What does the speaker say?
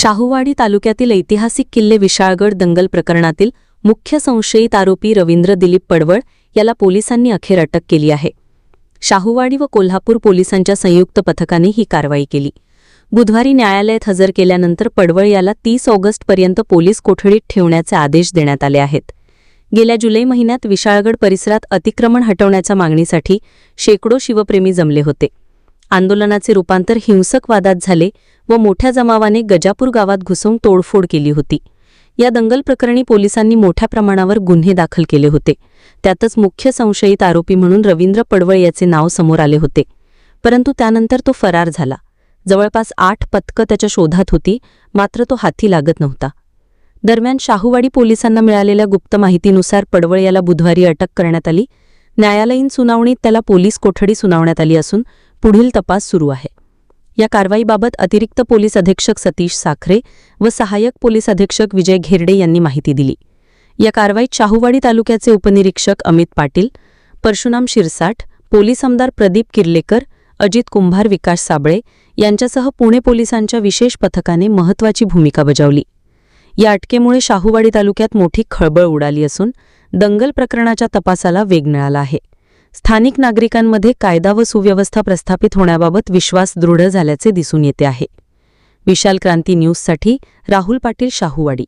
शाहूवाडी तालुक्यातील ऐतिहासिक किल्ले विशाळगड दंगल प्रकरणातील मुख्य संशयित आरोपी रवींद्र दिलीप पडवळ याला पोलिसांनी अखेर अटक केली आहे. शाहूवाडी व कोल्हापूर पोलिसांच्या संयुक्त पथकाने ही कारवाई केली. बुधवारी न्यायालयात हजर केल्यानंतर पडवळ याला तीस ऑगस्टपर्यंत पोलीस कोठडीत ठेवण्याचे आदेश देण्यात आले आहेत. गेल्या जुलै महिन्यात विशाळगड परिसरात अतिक्रमण हटवण्याच्या मागणीसाठी शेकडो शिवप्रेमी जमले होते. आंदोलनाचे रूपांतर हिंसक वादात झाले व मोठ्या जमावाने गजापूर गावात घुसून तोडफोड केली होती. या दंगल प्रकरणी पोलिसांनी मोठ्या प्रमाणावर गुन्हे दाखल केले होते. त्यातच मुख्य संशयित आरोपी म्हणून रवींद्र पडवळ याचे नाव समोर आले होते. परंतु त्यानंतर तो फरार झाला. जवळपास आठ पथकं त्याच्या शोधात होती मात्र तो हाती लागत नव्हता. दरम्यान शाहूवाडी पोलिसांना मिळालेल्या गुप्त माहितीनुसार पडवळ याला बुधवारी अटक करण्यात आली. न्यायालयीन सुनावणीत त्याला पोलीस कोठडी सुनावण्यात आली असून पुढील तपास सुरू आहे. या कारवाईबाबत अतिरिक्त पोलीस अधीक्षक सतीश साखरे व सहाय्यक पोलीस अधीक्षक विजय घेरडे यांनी माहिती दिली. या कारवाईत शाहूवाडी तालुक्याचे उपनिरीक्षक अमित पाटील परशुराम शिरसाठ पोलीस आमदार प्रदीप किर्लेकर अजित कुंभार विकास साबळे यांच्यासह पुणे पोलिसांच्या विशेष पथकाने महत्त्वाची भूमिका बजावली. या अटकेमुळे शाहूवाडी तालुक्यात मोठी खळबळ उडाली असून दंगल प्रकरणाच्या तपासाला वेग मिळाला आहे. स्थानिक नागरिकांमध्ये कायदा व सुव्यवस्था प्रस्थापित होण्याबाबत विश्वास दृढ झाल्याचे दिसून येते आहे. विशाल क्रांती न्यूजसाठी राहुल पाटील शाहूवाडी.